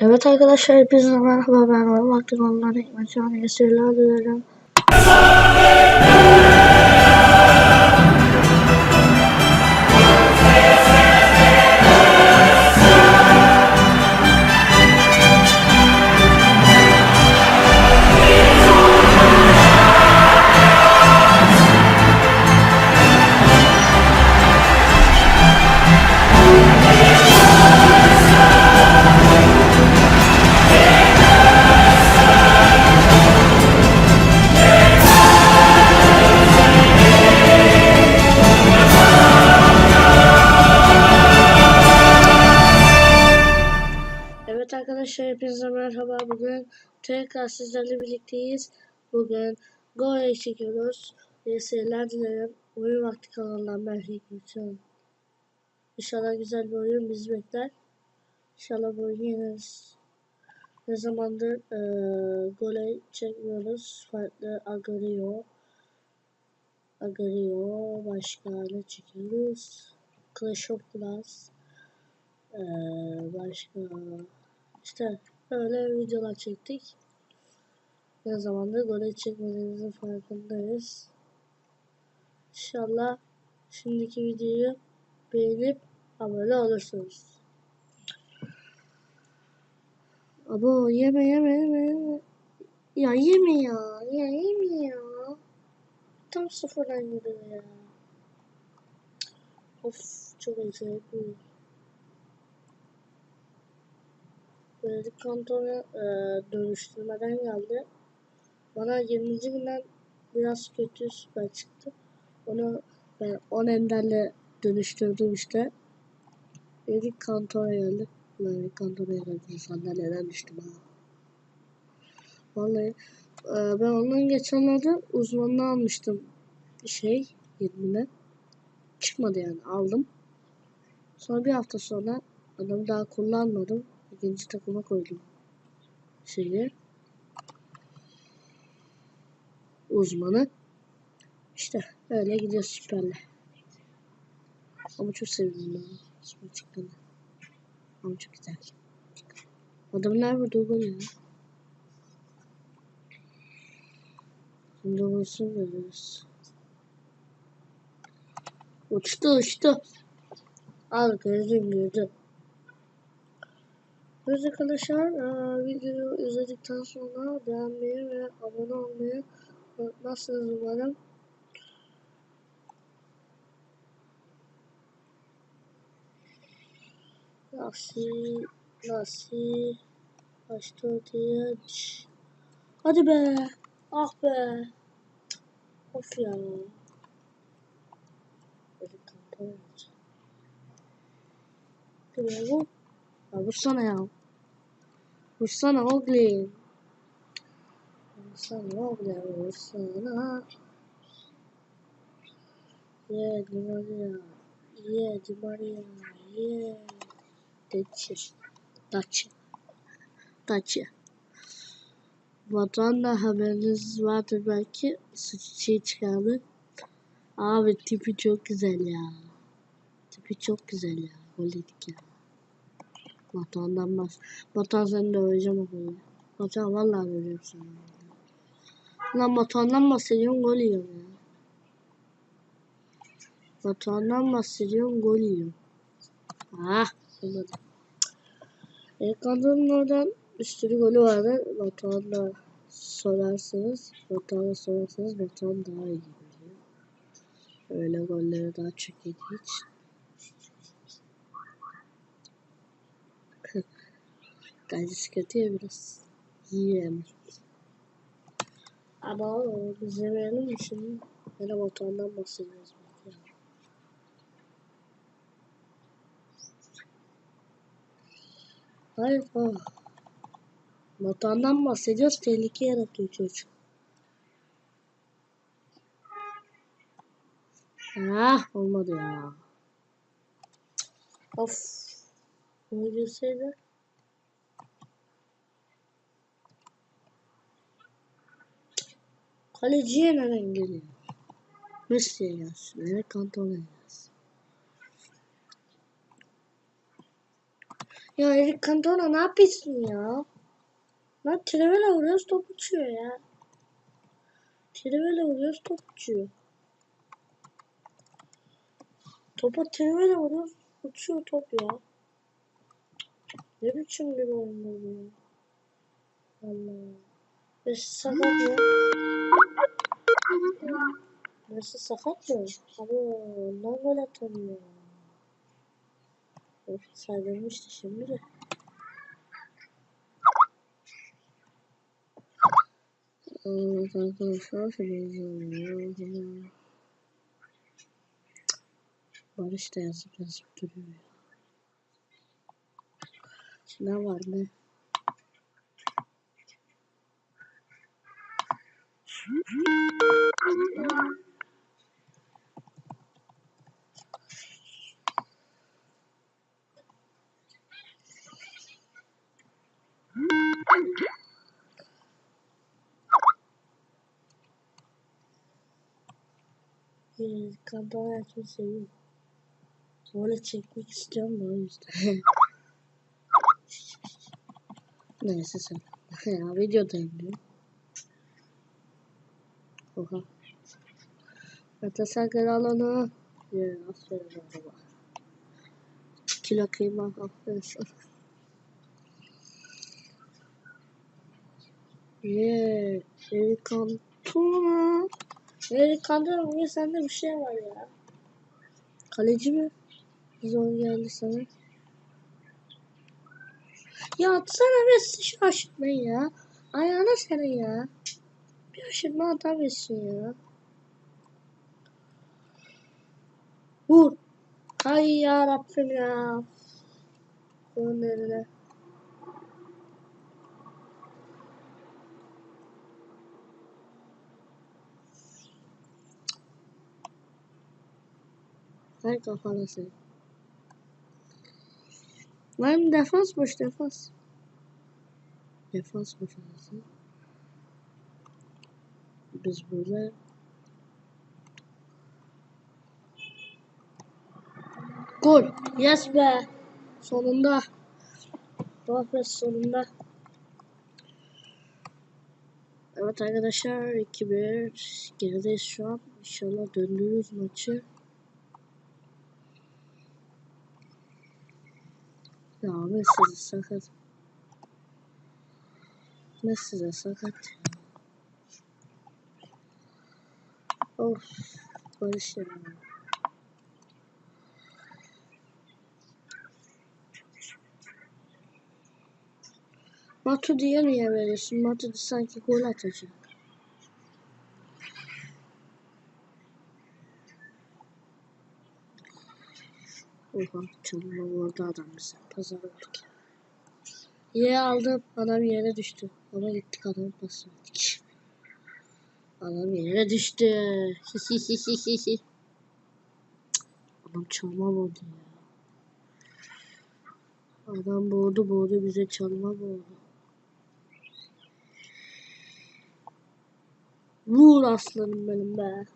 Evet arkadaşlar hepinize merhaba ben Ömer Vaktin onların Hikmet Can Yesirler dilerim. Arkadaşlar hepinize merhaba bugün tekrar sizlerle birlikteyiz. Bugün Go'ya çekiyoruz. İyi seyirler dilerim. Oyun vakti kanalından ben Hikmet Can. İnşallah güzel bir oyun bizi bekler. İnşallah bu oyunu yeneriz. Ne zamandır eee gole çekmiyoruz. Farklı Agario. Agario. Başka ne çekiyoruz? Clash of Clans. Eee başka işte böyle videolar çektik. Ne zamandır gole çekmediğimizin farkındayız. İnşallah şimdiki videoyu beğenip abone olursunuz. Abo yeme yeme yeme yeme. Ya yeme ya. Ya yeme ya. Tam sıfırdan gidiyor ya. Of çok acayip bir Venedik kantonu e, dönüştürmeden geldi. Bana 20. günden biraz kötü süper çıktı. Onu ben 10 enderle dönüştürdüm işte. Venedik kantona geldi. Venedik kantona geldi. Sandalyeden düştüm ha. Vallahi e, ben ondan geçenlerde uzmanını almıştım. Şey 20'ne. Çıkmadı yani aldım. Sonra bir hafta sonra adamı daha kullanmadım. İkinci takıma koydum şeyi. Uzmanı. İşte öyle gidiyor süperle. Ama çok sevdim ben. Süper çıktığını. Ama çok güzel. Vurduğu gol ya. Şimdi vursun görürüz. Uçtu uçtu. Al gördüm Evet arkadaşlar eee, videoyu izledikten sonra beğenmeyi ve abone olmayı unutmazsınız umarım. Nasıl nasıl başta ortaya ç- Hadi be ah be of ya. Hadi be bu ya vursana ya Vursana oğlum. Vursana oğlum. Vursana. Yeah, Di Maria. Yeah, Di Maria. Yeah. Dacia. Dacia. Dacia. Vatanda haberiniz vardır belki. Sıçı çıkardı. Abi tipi çok güzel ya. Tipi çok güzel ya. Gol yedik ya. Batuhan'dan bas. Batuhan seni döveceğim okulda. Batuhan vallahi döveceğim seni. Lan Batuhan'dan bahsediyorum gol yiyorum ya. Batuhan'dan bahsediyorum gol yiyorum. Ah olmadı. Ekranın oradan bir sürü golü vardı. Batuhan'la sorarsanız, Batuhan'a sorarsanız Batuhan daha iyi. Öyle golleri daha çok yediği. Gazetesi kötü ya biraz. Yiyem. Ama o biz yemeyelim mi şimdi? Yine motorundan bahsediyoruz. Hayır. Oh. Motorundan bahsediyoruz. Tehlike yaratıyor çocuk. Ah olmadı ya. Of. Bunu girseydi. Kaleciye neden geliyor? Messi'ye gelsin. Evet Kanton'a gelsin. Ya Erik Cantona ne yapıyorsun ya? Lan Trivela vuruyoruz top uçuyor ya. Trivela vuruyoruz top uçuyor. Topa Trivela vuruyoruz uçuyor top ya. Ne biçim bir oyun bu ya? Allah. Messi sakat mı? Messi sakat mı? Abi ondan gol atamıyor. Of saydırmıştı şimdi de. Barış da yazıp yazıp duruyor. Ne var ne? Kantan hayatımı seviyorum. Böyle çekmek istiyorum da o yüzden. Neyse sen. videodayım diyor. Oha. Atasakar al onu. Ya aferin baba. Kilo kıyma aferin sana. Yeah. Eric Cantona. Eric Cantona bugün sende bir şey var ya. Kaleci mi? Zor geldi sana. Ya atsana Messi şu aşırtmayı ya. Ayağına senin ya. Bir aşırtma atamıyorsun ya. Vur. Hay ya Rabbim ya. Onun eline. Hay kafana sen. Lan defans boş defans. Defans boş anasını. Biz böyle Gol. Yes be. Sonunda. Be sonunda. Evet arkadaşlar 2-1 gerideyiz şu an. İnşallah döndürürüz maçı. Ya Messi de sakat. Messi de sakat. Of. Barış ya. Matudi'ye niye veriyorsun? Matudi sanki gol atacak. Oha çalma vurdu adam bize. Pazar olduk ya. Ye aldım. Adam yere düştü. Ama gittik adamı pas verdik. Adam yere düştü. adam çalma vurdu ya. Adam boğdu boğdu bize çalma boğdu. Vur aslanım benim be.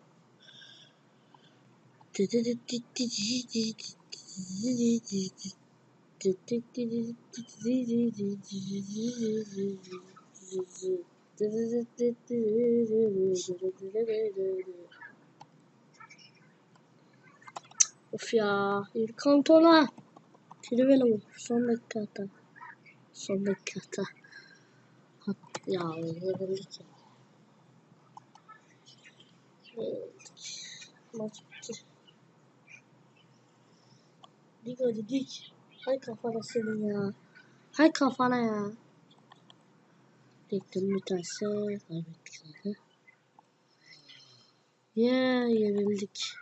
Of ya. Kantona. Trivela vur. Son dakikada. Son dakikada. Hat ya yenildik ya. Yenildik. Maç bitti. Dik hadi dik. Hay kafana senin ya. Hay kafana ya. Diktim bir tanesi. Kaybettik zaten. Yeah yenildik.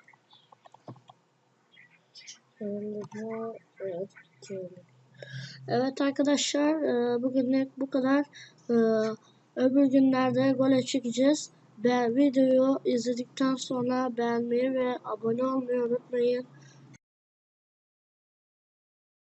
Evet. arkadaşlar e, bugünlük bu kadar. E, Öbür günlerde gole çekeceğiz. Ben videoyu izledikten sonra beğenmeyi ve abone olmayı unutmayın.